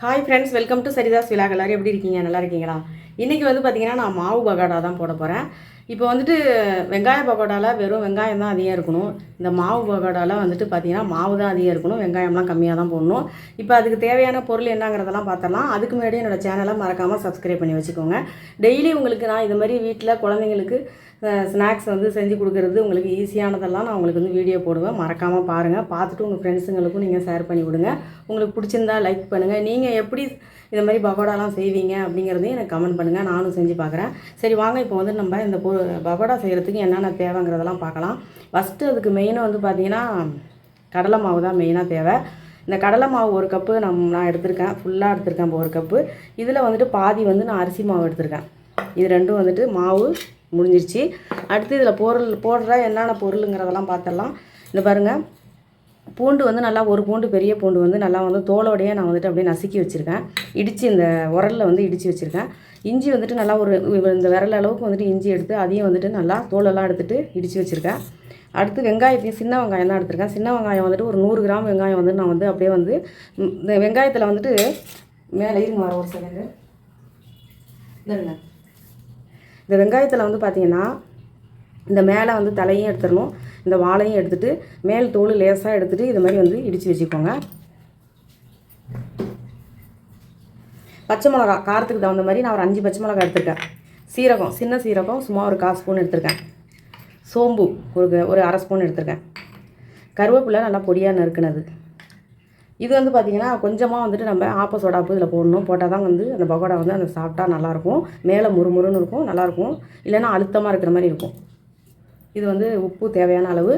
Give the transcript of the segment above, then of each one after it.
Hi friends welcome to Saritha's விழா எப்படி இருக்கீங்க? நல்லா இருக்கீங்களா? இன்றைக்கி வந்து பார்த்தீங்கன்னா நான் மாவு பகோடா தான் போட போகிறேன் இப்போ வந்துட்டு வெங்காய பகோடாவில் வெறும் வெங்காயம் தான் அதிகம் இருக்கணும். இந்த மாவு பகோடாவில் வந்துட்டு பார்த்தீங்கன்னா மாவு தான் அதிகம் இருக்கணும். வெங்காயம்லாம் கம்மியாக தான் போடணும். இப்போ அதுக்கு தேவையான பொருள் என்னங்கிறதெல்லாம் பார்த்தலாம் அதுக்கு முன்னாடி என்னோடய சேனலை மறக்காமல் சப்ஸ்கிரைப் பண்ணி வச்சுக்கோங்க. டெய்லி உங்களுக்கு நான் இது மாதிரி வீட்டில் குழந்தைங்களுக்கு ஸ்நாக்ஸ் வந்து செஞ்சு கொடுக்குறது உங்களுக்கு ஈஸியானதெல்லாம் நான் உங்களுக்கு வந்து வீடியோ போடுவேன். மறக்காமல் பாருங்கள் பார்த்துட்டு உங்கள் ஃப்ரெண்ட்ஸுங்களுக்கும் நீங்கள் ஷேர் பண்ணி விடுங்க. உங்களுக்கு பிடிச்சிருந்தா லைக் பண்ணுங்கள் நீங்கள் எப்படி இந்த மாதிரி பகோடாலாம் செய்வீங்க அப்படிங்கிறதையும் எனக்கு கமெண்ட் பண்ணுங்கள் நானும் செஞ்சு பார்க்குறேன் சரி வாங்க. இப்போ வந்து நம்ம இந்த பொ பகோடா செய்கிறதுக்கு என்னென்ன தேவைங்கிறதெல்லாம் பார்க்கலாம். ஃபஸ்ட்டு அதுக்கு மெயினாக வந்து பார்த்தீங்கன்னா கடலை மாவு தான் மெயினாக தேவை. இந்த கடலை மாவு ஒரு கப்பு நம் நான் எடுத்திருக்கேன். ஃபுல்லாக எடுத்திருக்கேன் இப்போ ஒரு கப்பு இதில் வந்துட்டு பாதி வந்து நான் அரிசி மாவு எடுத்திருக்கேன். இது ரெண்டும் வந்துட்டு மாவு முடிஞ்சிருச்சு. அடுத்து இதில் பொருள் போடுற என்னென்ன பொருளுங்கிறதெல்லாம் பார்த்துடலாம் இந்த பாருங்கள் பூண்டு வந்து நல்லா ஒரு பூண்டு பெரிய பூண்டு வந்து நல்லா வந்து தோலோடையே நான் வந்துட்டு அப்படியே நசுக்கி வச்சுருக்கேன். இடித்து இந்த உரலில் வந்து இடித்து வச்சுருக்கேன். இஞ்சி வந்துட்டு நல்லா ஒரு இந்த விரல் அளவுக்கு வந்துட்டு இஞ்சி எடுத்து அதையும் வந்துட்டு நல்லா தோலெல்லாம் எடுத்துகிட்டு இடித்து வச்சுருக்கேன். அடுத்து வெங்காயத்தையும் சின்ன வெங்காயம் தான் எடுத்திருக்கேன். சின்ன வெங்காயம் வந்துட்டு ஒரு நூறு கிராம் வெங்காயம் வந்து நான் வந்து அப்படியே வந்து இந்த வெங்காயத்தில் வந்துட்டு மேலே இருங்க வர ஒரு செகண்டு இந்த வெங்காயத்தில் வந்து பார்த்தீங்கன்னா இந்த மேலே வந்து தலையும் எடுத்துடணும். இந்த வாழையும் எடுத்துகிட்டு மேல் தோல் லேசாக எடுத்துகிட்டு இது மாதிரி வந்து இடித்து வச்சுக்கோங்க. பச்சை மிளகா காரத்துக்கு தகுந்த மாதிரி நான் ஒரு அஞ்சு பச்சை மிளகா எடுத்திருக்கேன். சீரகம் சின்ன சீரகம் சும்மா ஒரு கால் ஸ்பூன் எடுத்திருக்கேன். சோம்பு ஒரு ஒரு அரை ஸ்பூன் எடுத்திருக்கேன். கருவேப்பிலை நல்லா பொடியாக நறுக்கினது. இது வந்து பார்த்திங்கன்னா கொஞ்சமாக வந்துட்டு நம்ம ஆப்ப சோடாப்பு இதில் போடணும். போட்டால் தான் வந்து அந்த பகோடா வந்து அந்த சாப்பிட்டா நல்லாயிருக்கும் மேலே முறுமுறுன்னு இருக்கும் நல்லாயிருக்கும் இல்லைன்னா அழுத்தமாக இருக்கிற மாதிரி இருக்கும். இது வந்து உப்பு தேவையான அளவு.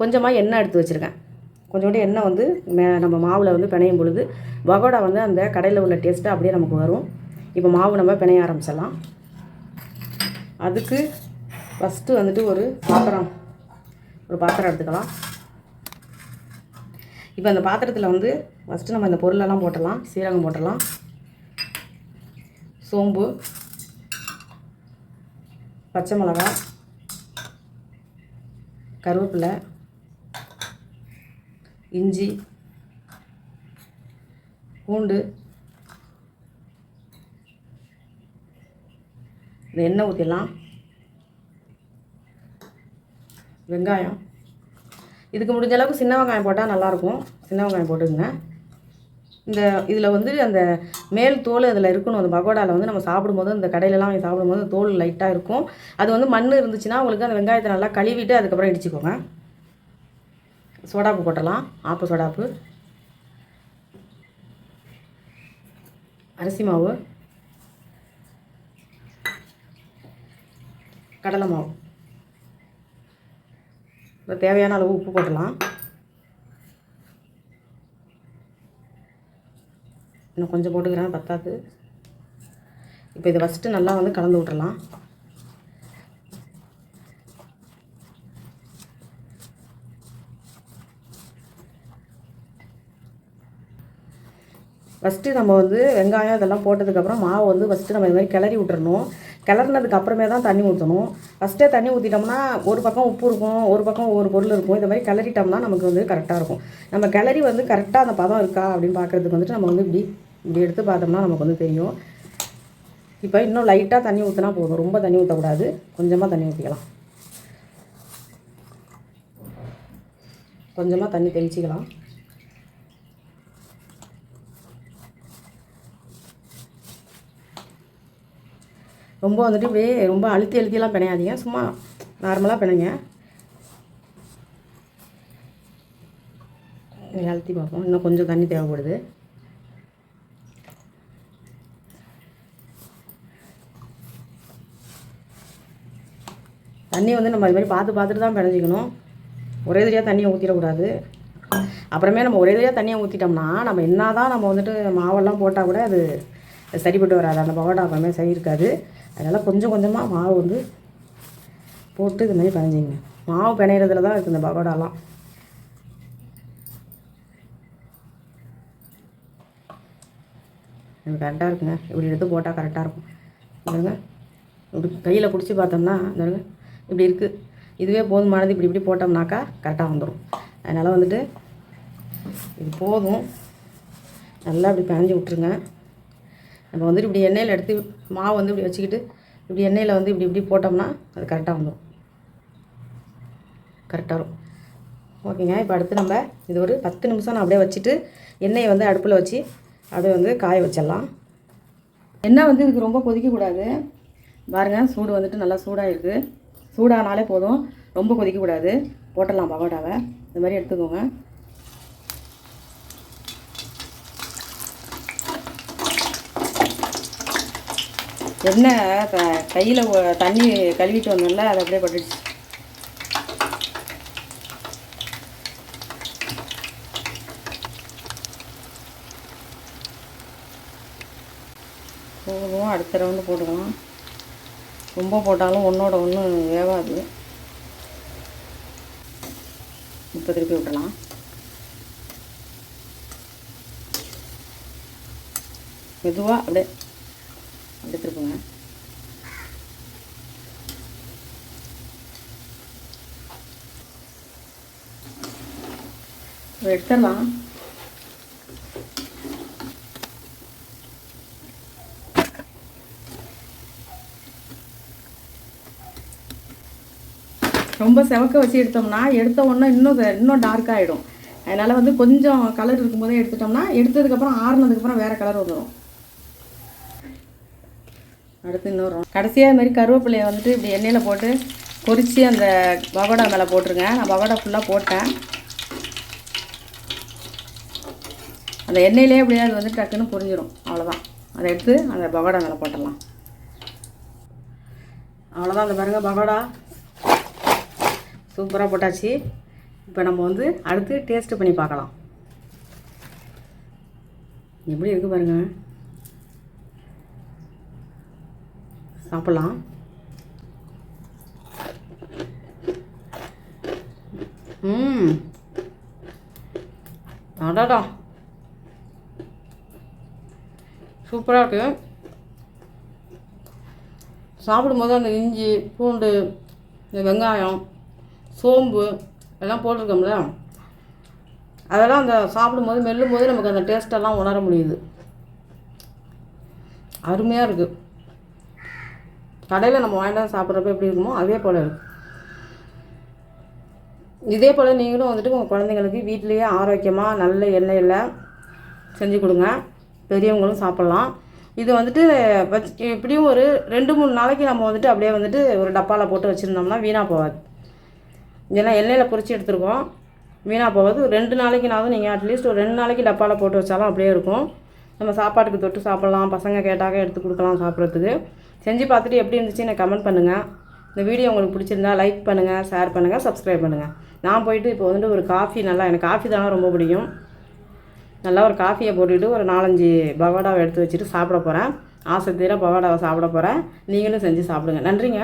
கொஞ்சமாக எண்ணெய் எடுத்து வச்சுருக்கேன். கொஞ்சோண்டு எண்ணெய் வந்து மே நம்ம மாவில் வந்து பிணையும் பொழுது பகோடா வந்து அந்த கடையில் உள்ள டேஸ்ட்டு அப்படியே நமக்கு வரும். இப்போ மாவு நம்ம பிணைய ஆரம்பிச்சிடலாம். அதுக்கு ஃபஸ்ட்டு வந்துட்டு ஒரு பாத்திரம் ஒரு பாத்திரம் எடுத்துக்கலாம். இப்போ அந்த பாத்திரத்தில் வந்து ஃபஸ்ட்டு நம்ம இந்த பொருளெல்லாம் போட்டலாம் சீரகம் போட்டலாம். சோம்பு பச்சை மிளகா கருவேப்பிலை இஞ்சி பூண்டு இந்த எண்ணெய் ஊற்றிடலாம் வெங்காயம். இதுக்கு முடிஞ்ச அளவுக்கு சின்ன வெங்காயம் போட்டால் நல்லாயிருக்கும். சின்ன வெங்காயம் போட்டுக்கோங்க. இந்த இதில் வந்து அந்த மேல் தோல் அதில் இருக்கணும். அந்த பகோடாவில் வந்து நம்ம சாப்பிடும்போது அந்த கடையிலலாம் வாங்கி சாப்பிடும்போது தோல் லைட்டாக இருக்கும். அது வந்து மண் இருந்துச்சுன்னா உங்களுக்கு அந்த வெங்காயத்தை நல்லா கழுவிட்டு அதுக்கப்புறம் இடிச்சுக்கோங்க. சோடாப்பு போட்டலாம். ஆப்பு சோடாப்பு. அரிசி மாவு. கடலை மாவு. இப்போ தேவையான அளவு உப்பு போட்டலாம் இன்னும் கொஞ்சம் போட்டுக்கிறேன் பத்தாது. இப்போ இதை ஃபஸ்ட்டு நல்லா வந்து கலந்து விட்டுறலாம். ஃபஸ்ட்டு நம்ம வந்து வெங்காயம் இதெல்லாம் போட்டதுக்கப்புறம் மாவு வந்து ஃபஸ்ட்டு நம்ம இது மாதிரி கிளறி விட்டுறணும். கிளறினதுக்கு அப்புறமே தான் தண்ணி ஊற்றணும் ஃபஸ்ட்டே தண்ணி ஊற்றிட்டோம்னா ஒரு பக்கம் உப்பு இருக்கும் ஒரு பக்கம் ஒவ்வொரு பொருள் இருக்கும். இந்த மாதிரி கிளறிட்டோம்னா நமக்கு வந்து கரெக்டாக இருக்கும். நம்ம கிளறி வந்து கரெக்டாக அந்த பதம் இருக்கா அப்படின்னு பார்க்குறதுக்கு வந்துட்டு நம்ம வந்து இப்படி இப்படி எடுத்து பார்த்தோம்னா நமக்கு வந்து தெரியும். இப்போ இன்னும் லைட்டாக தண்ணி ஊற்றினா போதும். ரொம்ப தண்ணி ஊற்றக்கூடாது கொஞ்சமாக தண்ணி ஊற்றிக்கலாம் கொஞ்சமாக தண்ணி தெளிச்சிக்கலாம். ரொம்ப வந்துட்டு இப்படியே ரொம்ப அழுத்தி அழுத்தியெல்லாம் பிணையாதீங்க. சும்மா நார்மலாக பிணைங்க. அழுத்தி பார்ப்போம். இன்னும் கொஞ்சம் தண்ணி தேவைப்படுது. தண்ணி வந்து நம்ம இது மாதிரி பார்த்து பார்த்துட்டு தான் பிணைஞ்சிக்கணும். ஒரே தடியாக தண்ணியை ஊற்றிடக்கூடாது அப்புறமே நம்ம ஒரே தடியாக தண்ணியை ஊற்றிட்டோம்னா நம்ம என்ன தான் நம்ம வந்துட்டு மாவெல்லாம் போட்டால் கூட அது சரிப்பட்டு வராது. அந்த பகோடா அப்புறமே சரி இருக்காது. அதனால் கொஞ்சம் கொஞ்சமாக மாவு வந்து போட்டு இது மாதிரி பிணைஞ்சிங்க மாவு பிணையிறதுல தான் இருக்குது இந்த பகோடாலாம் இது கரெக்டாக இருக்குங்க. இப்படி எடுத்து போட்டால் கரெக்டாக இருக்கும். பாருங்க. இப்படி கையில் பிடிச்சி பார்த்தோம்னா பாருங்க. இப்படி இருக்குது இதுவே போதுமானது இப்படி இப்படி போட்டோம்னாக்கா கரெக்டாக வந்துடும் அதனால் வந்துட்டு இது போதும். நல்லா இப்படி பிணைஞ்சி விட்ருங்க நம்ம வந்துட்டு இப்படி எண்ணெயில் எடுத்து மாவு வந்து இப்படி வச்சுக்கிட்டு இப்படி எண்ணெயில் வந்து இப்படி இப்படி போட்டோம்னா அது கரெக்டாக வந்துடும் கரெக்டாக வரும். ஓகேங்க. இப்போ அடுத்து நம்ம இது ஒரு பத்து நிமிஷம் நான் அப்படியே வச்சுட்டு எண்ணெயை வந்து அடுப்பில் வச்சு அப்படியே வந்து காய வச்சிடலாம். எண்ணெய் வந்து இதுக்கு ரொம்ப கொதிக்கக்கூடாது. பாருங்கள் சூடு வந்துட்டு நல்லா சூடாக இருக்குது சூடானாலே போதும். ரொம்ப கொதிக்கக்கூடாது. போட்டலாம் பகோடாவை. இந்த மாதிரி எடுத்துக்கோங்க. எண்ணெய் த கையில் தண்ணி கழுவிட்டு வந்தோம்ல அது அப்படியே பட்டுடுச்சு. போதும் அடுத்த ரவுண்டு போட்டுக்கலாம். ரொம்ப போட்டாலும் ஒன்றோட ஒன்று வேகாது இப்போ திருப்பி விட்டலாம் மெதுவாக அப்படியே அப்படியே எடுத்துடலாம். ரொம்ப செவக்க வச்சு எடுத்தோம்னா எடுத்த உடனே இன்னும் இன்னும் டார்க் ஆகிடும் அதனால் வந்து கொஞ்சம் கலர் இருக்கும்போதே எடுத்துட்டோம்னா எடுத்ததுக்கப்புறம் ஆறுனதுக்கப்புறம் வேறு கலர் வந்துடும் அடுத்து இன்னொரு கடைசியாக இது மாதிரி கருவேப்பிலையை வந்துட்டு இப்படி எண்ணெயில் போட்டு பொரித்து அந்த பகோடா மேலே போட்டுருங்க. நான் பகோடா ஃபுல்லாக போட்டேன். அந்த எண்ணெயிலே அப்படியே அது வந்து டக்குன்னு புரிஞ்சிடும் அவ்வளோதான் அதை எடுத்து அந்த பகோடா மேலே போட்டுடலாம். அவ்வளோதான் அந்த பாருங்கள் பகோடா சூப்பராக போட்டாச்சு. இப்போ நம்ம வந்து அடுத்து டேஸ்ட்டு பண்ணி பார்க்கலாம். எப்படி இருக்குது பாருங்கள் சாப்பிட்லாம். ம். அடாடா. சூப்பராக இருக்கு. சாப்பிடும்போது அந்த இஞ்சி பூண்டு இந்த வெங்காயம் சோம்பு எல்லாம் போட்டிருக்கோம்ல. அதெல்லாம் அந்த சாப்பிடும்போது மெல்லும்போது நமக்கு அந்த டேஸ்ட்டெல்லாம் உணர முடியுது. அருமையாக இருக்குது கடையில் நம்ம வாங்கிட்டு வந்து சாப்பிட்றப்ப எப்படி இருக்குமோ அதே போல் இருக்கும் இதே போல் நீங்களும் வந்துட்டு உங்கள் குழந்தைங்களுக்கு வீட்டிலேயே ஆரோக்கியமாக நல்ல எண்ணெயில் செஞ்சு கொடுங்க. பெரியவங்களும் சாப்பிட்லாம். இது வந்துட்டு வச்சு எப்படியும் ஒரு ரெண்டு மூணு நாளைக்கு நம்ம வந்துட்டு அப்படியே வந்துட்டு ஒரு டப்பாவில் போட்டு வச்சுருந்தோம்னா வீணாக போகாது. ஏன்னா எண்ணெயில் பொறிச்சு எடுத்துருக்கோம். வீணாக போகாது. ஒரு ரெண்டு நாளைக்குனாலும் நீங்கள் அட்லீஸ்ட் ஒரு ரெண்டு நாளைக்கு டப்பாவில் போட்டு வச்சாலும் அப்படியே இருக்கும். நம்ம சாப்பாட்டுக்கு தொட்டு சாப்பிட்லாம். பசங்க கேட்டாக்க எடுத்து கொடுக்கலாம் சாப்பிட்றதுக்கு. செஞ்சு பார்த்துட்டு எப்படி இருந்துச்சு எனக்கு கமெண்ட் பண்ணுங்கள் இந்த வீடியோ உங்களுக்கு பிடிச்சிருந்தா லைக் பண்ணுங்கள் ஷேர் பண்ணுங்கள் சப்ஸ்கிரைப் பண்ணுங்கள் நான் போயிட்டு இப்போ வந்துட்டு ஒரு காஃபி நல்லா எனக்கு காஃபி தானே ரொம்ப பிடிக்கும். நல்லா ஒரு காஃபியை போட்டுக்கிட்டு ஒரு நாலஞ்சு பகோடாவை எடுத்து வச்சுட்டு சாப்பிட போகிறேன் ஆசை தீர பகோடாவை சாப்பிட போகிறேன் நீங்களும் செஞ்சு சாப்பிடுங்க. நன்றிங்க.